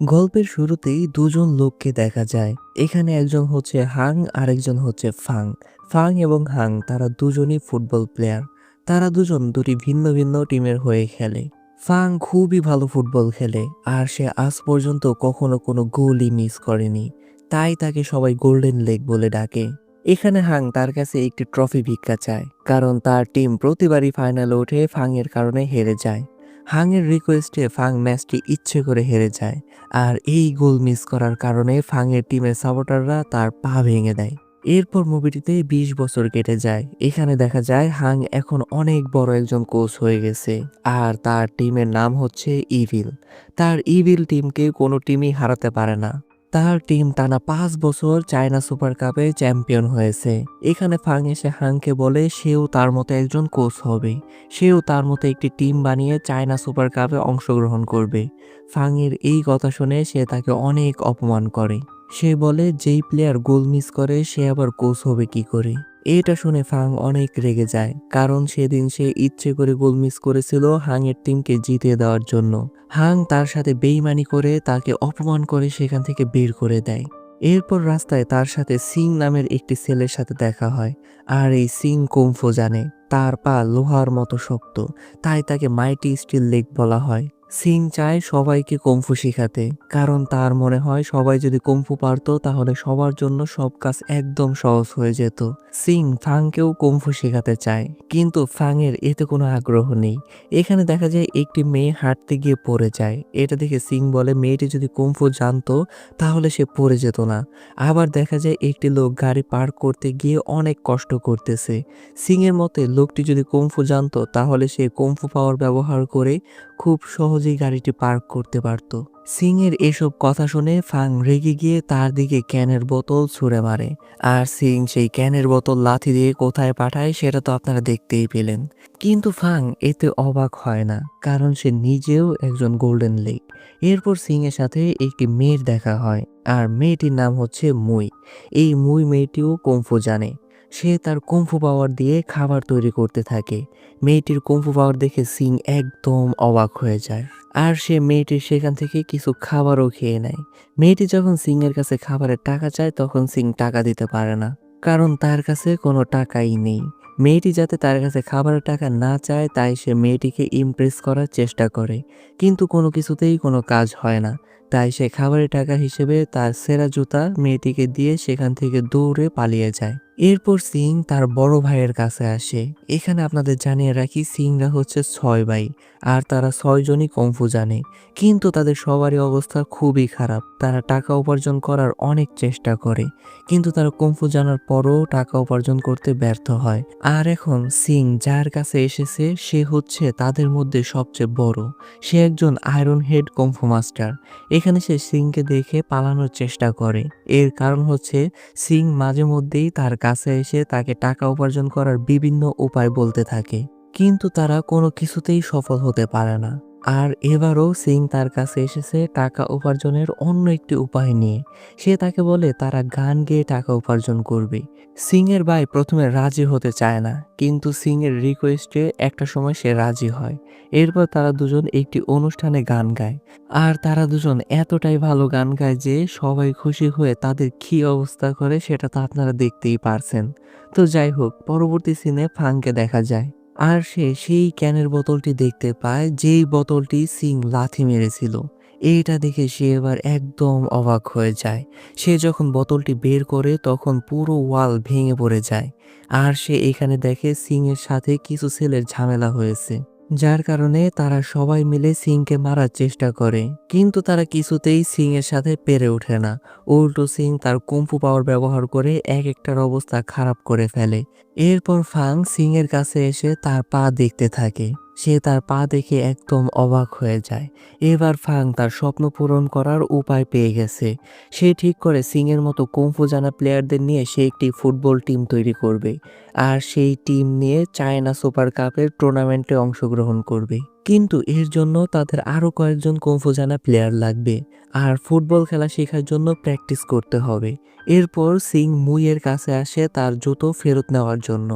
গল্পের শুরুতেই দুজন লোককে দেখা যায়। এখানে একজন হচ্ছে হাং, আরেকজন হচ্ছে ফাং। ফাং এবং হাং, তারা দুজনই ফুটবল প্লেয়ার। তারা দুজন দুটি ভিন্ন ভিন্ন টিমের হয়ে খেলে। ফাং খুবই ভালো ফুটবল খেলে, আর সে আজ পর্যন্ত কখনো কোনো গোলই মিস করেনি। তাই তাকে সবাই গোল্ডেন লেগ বলে ডাকে। এখানে হাং তার কাছে একটি ট্রফি ভিক্ষা চায়, কারণ তার টিম প্রতিবারই ফাইনালে ওঠে, ফাংয়ের কারণে হেরে যায়। হাংয়ের রিকোয়েস্টে ফাং ম্যাচটি ইচ্ছে করে হেরে যায়। আর এই গোল মিস করার কারণে ফাংয়ের টিমের সাপোর্টাররা তার পা ভেঙে দেয়। এরপর মুভিটিতে ২০ বছর কেটে যায়। এখানে দেখা যায় হাং এখন অনেক বড় একজন কোচ হয়ে গেছে। আর তার টিমের নাম হচ্ছে ইভিল তার ইভিল টিমকে কোনো টিমই হারাতে পারে না। তার টিম টানা পাঁচ বছর চায়না সুপার কাপে চ্যাম্পিয়ন হয়েছে। এখানে ফাং এসে হাংকে বলে, সেও তার মতো একজন কোচ হবে। সেও তার মতো একটি টিম বানিয়ে চায়না সুপার কাপে অংশগ্রহণ করবে। ফাংয়ের এই কথা শুনে সে তাকে অনেক অপমান করে। সে বলে, যেই প্লেয়ার গোল মিস করে, সে আবার কোচ হবে কি করে? এটা শুনে ফাং অনেক রেগে যায়, কারণ সেদিন সে ইচ্ছে করে গোল মিস করেছিল হাংয়ের টিমকে জিতে দেওয়ার জন্য। হাং তার সাথে বেইমানি করে তাকে অপমান করে সেখান থেকে বের করে দেয়। এরপর রাস্তায় তার সাথে সিং নামের একটি ছেলের সাথে দেখা হয়, আর এই সিং কুমফো জানে, তার পা লোহার মতো শক্ত, তাই তাকে মাইটি স্টিল লেগ বলা হয়। সিং চায় সবাইকে কুমফু শেখাতে, কারণ তার মনে হয় সবাই যদি কুমফু পারতো তাহলে সবার জন্য সব কাজ একদম সহজ হয়ে যেত। সিং ফাংকেও কুমফু শেখাতে চায়, কিন্তু ফাংয়ের এতে কোনো আগ্রহ নেই। এখানে দেখা যায় একটি মেয়ে হাঁটতে গিয়ে পড়ে যায়। এটা দেখে সিং বলে, মেয়েটি যদি কুমফু জানতো তাহলে সে পড়ে যেত না। আবার দেখা যায় একটি লোক গাড়ি পার্ক করতে গিয়ে অনেক কষ্ট করতেছে। সিংয়ের মতে, লোকটি যদি কুমফু জানতো তাহলে সে কুমফু পাওয়ার ব্যবহার করে খুব সহজেই গাড়িটি পার্ক করতে পারত। সিং এর এসব কথা শুনে ফাং রেগে গিয়ে তার দিকে ক্যানের বোতল ছুঁড়ে মারে। আর সিং সেই ক্যানের বোতল লাথি দিয়ে কোথায় পাঠায় সেটা তো আপনারা দেখতেই পেলেন। কিন্তু ফাং এতে অবাক হয় না, কারণ সে নিজেও একজন গোল্ডেন লেগ এরপর সিং এর সাথে একটি মেয়ের দেখা হয়, আর মেয়েটির নাম হচ্ছে মুই। এই মুই মেয়েটিও কুমফু জানে। সে তার কুম্ফু পাওয়ার দিয়ে খাবার তৈরি করতে থাকে। মেয়েটির কুম্ফু পাওয়ার দেখে সিং একদম অবাক হয়ে যায়। আর সে মেয়েটির সেখান থেকে কিছু খাবারও খেয়ে নেয়। মেয়েটি যখন সিং এর কাছে খাবারের টাকা চায়, তখন সিং টাকা দিতে পারে না। কারণ তার কাছে কোনো টাকাই নেই। মেয়েটি যাতে তার কাছে খাবারের টাকা না চায়, তাই সে মেয়েটিকে ইমপ্রেস করার চেষ্টা করে। কিন্তু কোনো কিছুতেই কোনো কাজ হয় না। তাই সে খাবারের টাকা হিসেবে তার সেরা জুতা মেয়েটিকে দিয়ে সেখান থেকে দৌড়ে পালিয়ে যায়। এরপর সিং তার বড় ভাইয়ের কাছে আসে। এখানে আপনাদের জানিয়ে রাখি, সিংরা হচ্ছে ছয় ভাই, আর তারা ছয়জনই কম্ফু জানে। কিন্তু তাদের সবারই অবস্থা খুবই খারাপ। তারা টাকা উপার্জন করার অনেক চেষ্টা করে, কিন্তু তারা কম্ফু জানার পরও টাকা উপার্জন করতে ব্যর্থ হয়। আর এখন সিং যার কাছে এসেছে, সে হচ্ছে তাদের মধ্যে সবচেয়ে বড়। সে একজন আয়রন হেড কম্ফু মাস্টার। এখানে সে সিংকে দেখে পালানোর চেষ্টা করে। এর কারণ হচ্ছে, সিং মাঝে মধ্যেই তার কাছে এসে তাকে টাকা উপার্জন করার বিভিন্ন উপায় বলতে থাকে। কিন্তু তারা কোনো কিছুতেই সফল হতে পারে না। আর এবারও সিং তার কাছে এসেছে টাকা উপার্জনের অন্য একটি উপায় নিয়ে। সে তাকে বলে, তারা গান গেয়ে টাকা উপার্জন করবে। সিং এর ভাই প্রথমে রাজি হতে চায় না, কিন্তু সিং এর রিকোয়েস্টে একটা সময় সে রাজি হয়। এরপর তারা দুজন একটি অনুষ্ঠানে গান গায়। আর তারা দুজন এতটাই ভালো গান গায় যে সবাই খুশি হয়ে তাদের কি অবস্থা করে সেটা তো আপনারা দেখতেই পারছেন। তো যাই হোক, পরবর্তী সিনে ফাংকে দেখা যায়। আর সে সেই ক্যানের বোতলটি দেখতে পায়, যেই বোতলটি সিং লাথি মেরেছিল। এইটা দেখে সে এবার একদম অবাক হয়ে যায়। সে যখন বোতলটি বের করে, তখন পুরো ওয়াল ভেঙে পড়ে যায়। আর সে এখানে দেখে সিং এর সাথে কিছু ছেলের ঝামেলা হয়েছে। যার কারণে তারা সবাই মিলে সিংকে মারার চেষ্টা করে। কিন্তু তারা কিছুতেই সিং এর সাথে পেরে ওঠে না। উল্টো সিং তার কুম্ফু পাওয়ার ব্যবহার করে এক একটার অবস্থা খারাপ করে ফেলে। এরপর ফাং সিং এর কাছে এসে তার পা দেখতে থাকে। সে তার পা দেখে একদম অবাক হয়ে যায়। এবার ফাং তার স্বপ্ন পূরণ করার উপায় পেয়ে গেছে। সে ঠিক করে সিং এর মতো কুম্ফু জানা প্লেয়ারদের নিয়ে সে একটি ফুটবল টিম তৈরি করবে। আর সেই টিম নিয়ে চায়না সুপার কাপের টুর্নামেন্টে অংশগ্রহণ করবে। কিন্তু এর জন্য তাদের আরও কয়েকজন কুম্ফু জানা প্লেয়ার লাগবে, আর ফুটবল খেলা শেখার জন্য প্র্যাকটিস করতে হবে। এরপর সিং মুইয়ের কাছে আসে তার জুতো ফেরত নেওয়ার জন্য,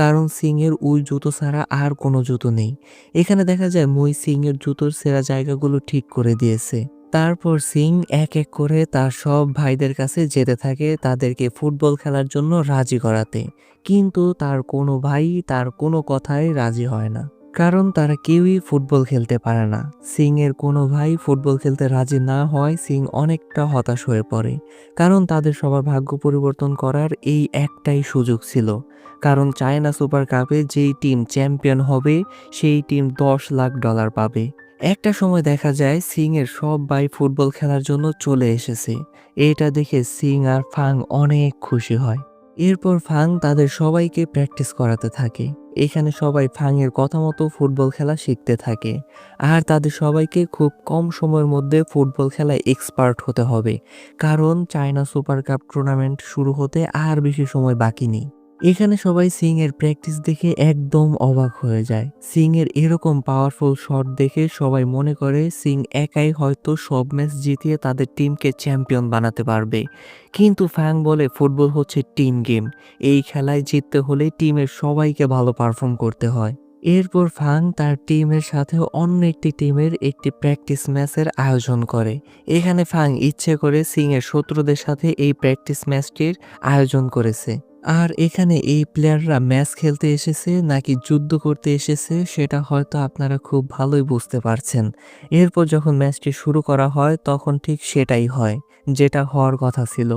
কারণ সিং এর উই জুতো ছাড়া আর কোনো জুতো নেই। এখানে দেখা যায় মুই সিং এর জুতোর সেরা জায়গাগুলো ঠিক করে দিয়েছে। তারপর সিং এক এক করে তার সব ভাইদের কাছে যেতে থাকে তাদেরকে ফুটবল খেলার জন্য রাজি করাতে, কিন্তু তার কোনো ভাই তার কোনো কথায় রাজি হয় না। কারণ তারা কেউই ফুটবল খেলতে পারে না। সিং এর কোনো ভাই ফুটবল খেলতে রাজি না হয়, সিং অনেকটা হতাশ হয়ে পড়ে। কারণ তাদের সবার ভাগ্য পরিবর্তন করার এই একটাই সুযোগ ছিল। কারণ চায়না সুপার কাপে যেই টিম চ্যাম্পিয়ন হবে, সেই টিম দশ লাখ ডলার পাবে। একটা সময় দেখা যায় সিং এর সব ভাই ফুটবল খেলার জন্য চলে এসেছে। এটা দেখে সিং আর ফাং অনেক খুশি হয়। এরপর ফাং তাদের সবাইকে প্র্যাকটিস করাতে থাকে। এখানে সবাই ফাংয়ের কথা মতো ফুটবল খেলা শিখতে থাকে। আর তাদের সবাইকে খুব কম সময়ের মধ্যে ফুটবল খেলায় এক্সপার্ট হতে হবে। কারণ চায়না সুপার কাপ টুর্নামেন্ট শুরু হতে আর বেশি সময় বাকি নেই। এখানে সবাই সিং এর প্র্যাকটিস দেখে একদম অবাক হয়ে যায়। সিং এর এরকম পাওয়ারফুল শট দেখে সবাই মনে করে সিং একাই হয়তো সব ম্যাচ জিতিয়ে তাদের টিমকে চ্যাম্পিয়ন বানাতে পারবে। কিন্তু ফ্যাং বলে ফুটবল হচ্ছে টিম গেম এই খেলায় জিততে হলে টিমের সবাইকে ভালো পারফর্ম করতে হয়। এরপর ফাং তার টিমের সাথে অন্য একটি টিমের একটি প্র্যাকটিস ম্যাচের আয়োজন করে। এখানে ফাং ইচ্ছে করে সিং এর শত্রুদের সাথে এই প্র্যাকটিস ম্যাচটির আয়োজন করেছে। আর এখানে এই প্লেয়াররা ম্যাচ খেলতে এসেছে নাকি যুদ্ধ করতে এসেছে সেটা হয়তো আপনারা খুব ভালোই বুঝতে পারছেন। এরপর যখন ম্যাচটি শুরু করা হয় তখন ঠিক সেটাই হয়, যেটা হওয়ার কথা ছিল।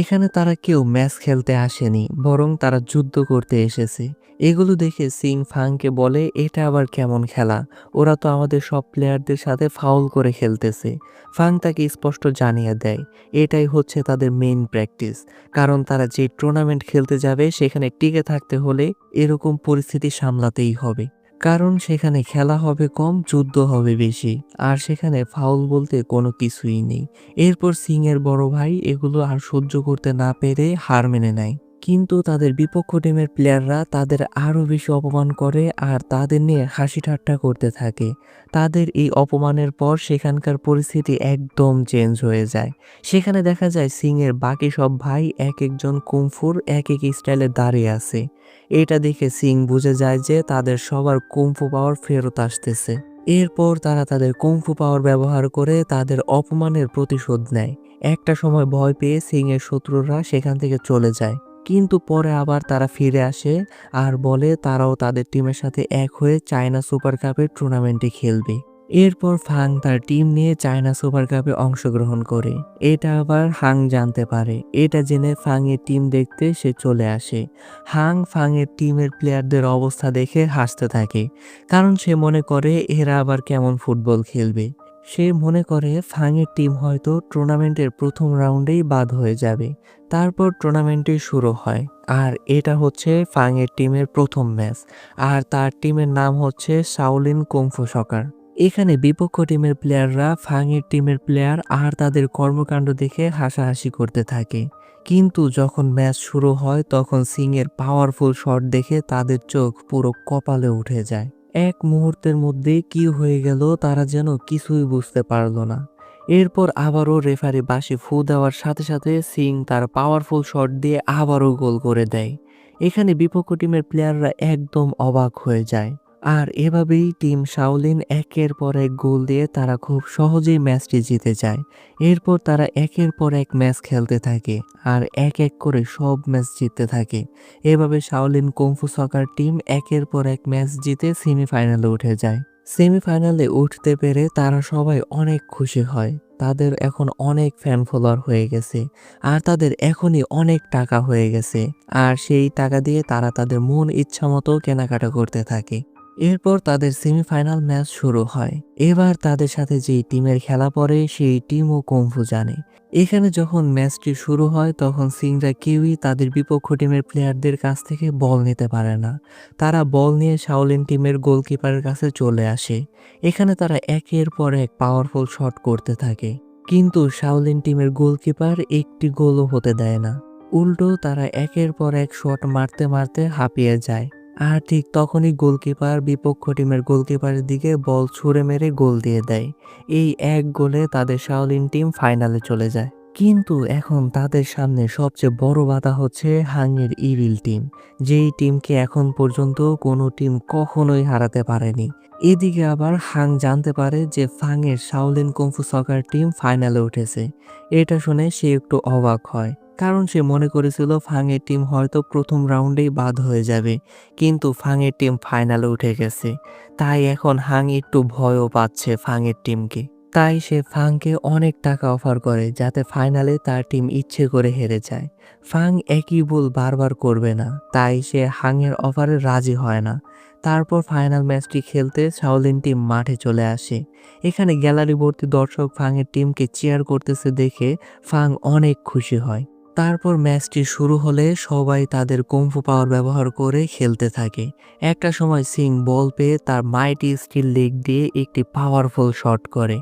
এখানে তারা কেউ ম্যাচ খেলতে আসেনি, বরং তারা যুদ্ধ করতে এসেছে। এগুলো দেখে সিং ফাংকে বলে, এটা আবার কেমন খেলা? ওরা তো আমাদের সব প্লেয়ারদের সাথে ফাউল করে খেলতেছে। ফাং তাকে স্পষ্ট জানিয়ে দেয়, এটাই হচ্ছে তাদের মেইন প্র্যাকটিস। কারণ তারা যে টুর্নামেন্ট খেলতে যাবে, সেখানে টিকে থাকতে হলে এরকম পরিস্থিতি সামলাতেই হবে। কারণ সেখানে খেলা হবে কম, যুদ্ধ হবে বেশি, আর সেখানে ফাউল বলতে কোনো কিছুই নেই। এরপর সিং এর বড় ভাই এগুলো আর সহ্য করতে না পেরে হার মেনে নেয়। কিন্তু তাদের বিপক্ষ টিমের প্লেয়াররা তাদের আরও বেশি অপমান করে আর তাদের নিয়ে হাসি ঠাট্টা করতে থাকে। তাদের এই অপমানের পর সেখানকার পরিস্থিতি একদম চেঞ্জ হয়ে যায়। সেখানে দেখা যায় সিংয়ের বাকি সব ভাই এক একজন কুমফুর এক এক স্টাইলে দাঁড়িয়ে আছে। এটা দেখে সিং বুঝে যায় যে তাদের সবার কুমফু পাওয়ার ফেরত আসতেছে। এরপর তারা তাদের কুমফু পাওয়ার ব্যবহার করে তাদের অপমানের প্রতিশোধ নেয়। একটা সময় ভয় পেয়ে সিং এর শত্রুরা সেখান থেকে চলে যায়। কিন্তু পরে আবার তারা ফিরে আসে আর বলে তারাও তাদের টিমের সাথে এক হয়ে চায়না সুপার কাপের টুর্নামেন্টে খেলবে। এরপর ফাং তার টিম নিয়ে চায়না সুপার কাপে অংশগ্রহণ করে। এটা আবার হাং জানতে পারে। এটা জেনে ফাং এর টিম দেখতে সে চলে আসে। হাং ফাং এর টিমের প্লেয়ারদের অবস্থা দেখে হাসতে থাকে। কারণ সে মনে করে এরা আবার কেমন ফুটবল খেলবে। সে মনে করে ফাংয়ের টিম হয়তো টুর্নামেন্টের প্রথম রাউন্ডেই বাদ হয়ে যাবে। তারপর টুর্নামেন্টটি শুরু হয় আর এটা হচ্ছে ফাংয়ের টিমের প্রথম ম্যাচ আর তার টিমের নাম হচ্ছে সাউলিন কুংফু সকার। এখানে বিপক্ষ টিমের প্লেয়াররা ফাংয়ের টিমের প্লেয়ার আর তাদের কর্মকাণ্ড দেখে হাসাহাসি করতে থাকে। কিন্তু যখন ম্যাচ শুরু হয় তখন সিং এর পাওয়ারফুল শট দেখে তাদের চোখ পুরো কপালে উঠে যায়। এক মুহূর্তের মধ্যে কি হয়ে গেল তারা যেন কিছুই বুঝতে পারল না। এরপর আবারও রেফারি বাসে ফু দেওয়ার সাথে সাথে সিং তার পাওয়ারফুল শট দিয়ে আবারও গোল করে দেয়। এখানে বিপক্ষ টিমের প্লেয়াররা একদম অবাক হয়ে যায়। আর এভাবেই টিম শাওলিন একের পর এক গোল দিয়ে তারা খুব সহজেই ম্যাচটি জিতে যায়। এরপর তারা একের পর এক ম্যাচ খেলতে থাকে আর এক এক করে সব ম্যাচ জিততে থাকে। এভাবে শাওলিন কুংফু সকার টিম একের পর এক ম্যাচ জিতে সেমিফাইনালে উঠে যায়। সেমিফাইনালে উঠতে পেরে তারা সবাই অনেক খুশি হয়। তাদের এখন অনেক ফ্যান ফলোয়ার হয়ে গেছে আর তাদের এখনই অনেক টাকা হয়ে গেছে। আর সেই টাকা দিয়ে তারা তাদের মন ইচ্ছা মতো কেনাকাটা করতে থাকে। এরপর তাদের সেমিফাইনাল ম্যাচ শুরু হয়। এবার তাদের সাথে যেই টিমের খেলা পড়ে, সেই টিমও কম্ফু জানে। এখানে যখন ম্যাচটি শুরু হয়, তখন সিংরা কেউই তাদের বিপক্ষ টিমের প্লেয়ারদের কাছ থেকে বল নিতে পারে না। তারা বল নিয়ে শাওলিন টিমের গোলকিপারের কাছে চলে আসে। এখানে তারা একের পর এক পাওয়ারফুল শট করতে থাকে। কিন্তু শাওলিন টিমের গোলকিপার একটি গোলও হতে দেয় না। উল্টো তারা একের পর এক শট মারতে মারতে হাঁপিয়ে যায়। আর ঠিক তখনই গোলকিপার বিপক্ষ টিমের গোলকিপারের দিকে বল ছুঁড়ে মেরে গোল দিয়ে দেয়। এই এক গোলে তাদের শাওলিন টিম ফাইনালে চলে যায়। কিন্তু এখন তাদের সামনে সবচেয়ে বড় বাধা হচ্ছে হাংয়ের ইভিল টিম যেই টিমকে এখন পর্যন্ত কোনো টিম কখনোই হারাতে পারেনি। এদিকে আবার হাং জানতে পারে যে ফাংয়ের Shaolin kung fu soccer team ফাইনালে উঠেছে। এটা শুনে সে একটু অবাক হয়। কারণ সে মনে করেছিল ফাংয়ের টিম হয়তো প্রথম রাউন্ডেই বাদ হয়ে যাবে, কিন্তু ফাংয়ের টিম ফাইনালে উঠে গেছে। তাই এখন হাং একটু ভয়ও পাচ্ছে ফাংয়ের টিমকে। তাই সে ফাংকে অনেক টাকা অফার করে যাতে ফাইনালে তার টিম ইচ্ছে করে হেরে যায়। ফাং একই ভুল বারবার করবে না, তাই সে হাংয়ের অফারে রাজি হয় না। তারপর ফাইনাল ম্যাচটি খেলতে শাওলিন টিম মাঠে চলে আসে। এখানে গ্যালারি ভর্তি দর্শক ফাংয়ের টিমকে চেয়ার করতেছে দেখে ফাং অনেক খুশি হয়। তারপর ম্যাচটি শুরু হলে সবাই তাদের কুম্ফু পাওয়ার ব্যবহার করে খেলতে থাকে। একটা সময় সিং বল পেয়ে তার মাইটি স্টিল লেগ দিয়ে একটি পাওয়ারফুল শট করে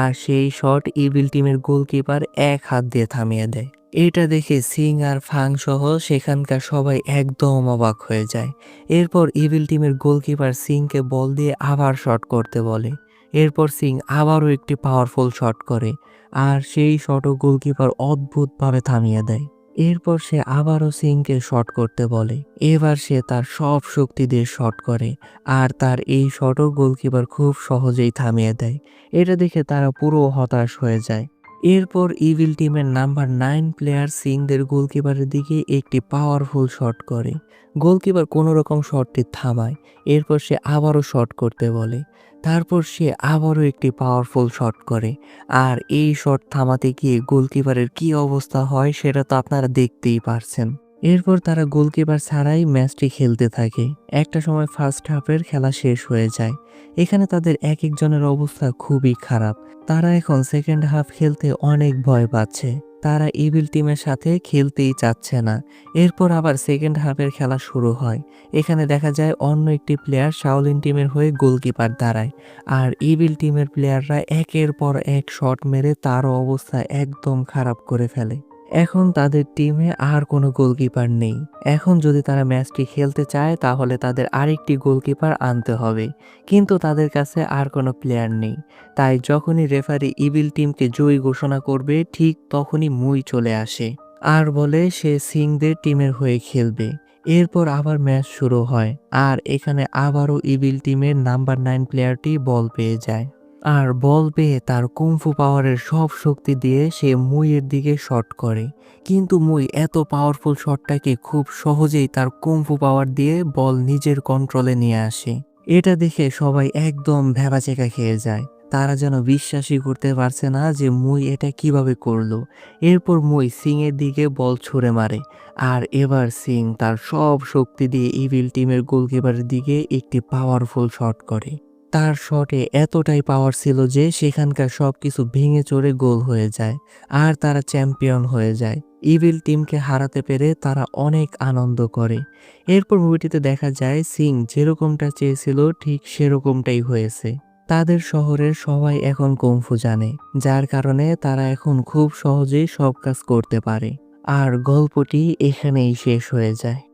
আর সেই শট ইভিল টিমের গোলকিপার এক হাত দিয়ে থামিয়ে দেয়। এটা দেখে সিং আর ফাং সহ সেখানকার সবাই একদম অবাক হয়ে যায়। এরপর ইভিল টিমের গোলকিপার সিংকে বল দিয়ে আবার শট করতে বলে। এরপর সিং আবারও একটি পাওয়ারফুল শট করে, আর সেই শটও গোলকিপার অদ্ভুতভাবে থামিয়ে দেয়। এরপর সে আবারও সিংকে শট করতে বলে। এবার সে তার সব শক্তি দিয়ে শট করে, আর তার এই শটও গোলকিপার খুব সহজেই থামিয়ে দেয়। এটা দেখে তারা পুরো হতাশ হয়ে যায়। এরপর ইভিল টিমের নাম্বার নাইন প্লেয়ার সিংদের গোলকিপারের দিকে একটি পাওয়ারফুল শট করে। গোলকিপার কোনো রকম শটটি থামায়, এরপর সে আবারও শট করতে বলে। তারপর সে আবারও একটি পাওয়ারফুল শট করে। আর এই শট থামাতে গিয়ে গোলকিপারের কি অবস্থা হয় সেটা তো আপনারা দেখতেই পারছেন। এরপর তারা গোলকিপার ছাড়াই ম্যাচটি খেলতে থাকে। একটা সময় ফার্স্ট হাফের খেলা শেষ হয়ে যায়। এখানে তাদের এক একজনের অবস্থা খুবই খারাপ। তারা এখন সেকেন্ড হাফ খেলতে অনেক ভয় পাচ্ছে। তারা ইভিল টিমের সাথে খেলতেই চাচ্ছে না। এরপর আবার সেকেন্ড হাফের খেলা শুরু হয়। এখানে দেখা যায় অন্য একটি প্লেয়ার শাওলিন টিমের হয়ে গোলকিপার দাঁড়ায়। আর ইভিল টিমের প্লেয়াররা একের পর এক শট মেরে তারও অবস্থা একদম খারাপ করে ফেলে। এখন তাদের টিমে আর কোনো গোলকিপার নেই। এখন যদি তারা ম্যাচটি খেলতে চায়, তাহলে তাদের আরেকটি গোলকিপার আনতে হবে। কিন্তু তাদের কাছে আর কোনো প্লেয়ার নেই। তাই যখনই রেফারি ইবিল টিমকে জয়ী ঘোষণা করবে, ঠিক তখনই মুই চলে আসে। আর বলে সে সিংদের টিমের হয়ে খেলবে। এরপর আবার ম্যাচ শুরু হয়। আর এখানে আবারও ইবিল টিমের নাম্বার নাইন প্লেয়ারটি বল পেয়ে যায়। আর বল পেয়ে তার কুমফু পাওয়ারের সব শক্তি দিয়ে সে মুইয়ের দিকে শট করে। কিন্তু মুই এত পাওয়ারফুল শটটাকে খুব সহজেই তার কুমফু পাওয়ার দিয়ে বল নিজের কন্ট্রোলে নিয়ে আসে। এটা দেখে সবাই একদম ভেবাচেকা খেয়ে যায়। তারা যেন বিশ্বাসই করতে পারছে না যে মুই এটা কীভাবে করল। এরপর মুই সিং এর দিকে বল ছুঁড়ে মারে। আর এবার সিং তার সব শক্তি দিয়ে ইভিল টিমের গোলকিপারের দিকে একটি পাওয়ারফুল শট করে। তার শটে এতটাই পাওয়ার ছিল যে সেখানকার সব কিছু ভেঙে চড়ে গোল হয়ে যায় আর তারা চ্যাম্পিয়ন হয়ে যায়। ইভিল টিমকে হারাতে পেরে তারা অনেক আনন্দ করে। এরপর মুভিটিতে দেখা যায়, সিং যেরকমটা চেয়েছিল ঠিক সেরকমটাই হয়েছে। তাদের শহরের সবাই এখন কমফু জানে, যার কারণে তারা এখন খুব সহজেই সব কাজ করতে পারে। আর গল্পটি এখানেই শেষ হয়ে যায়।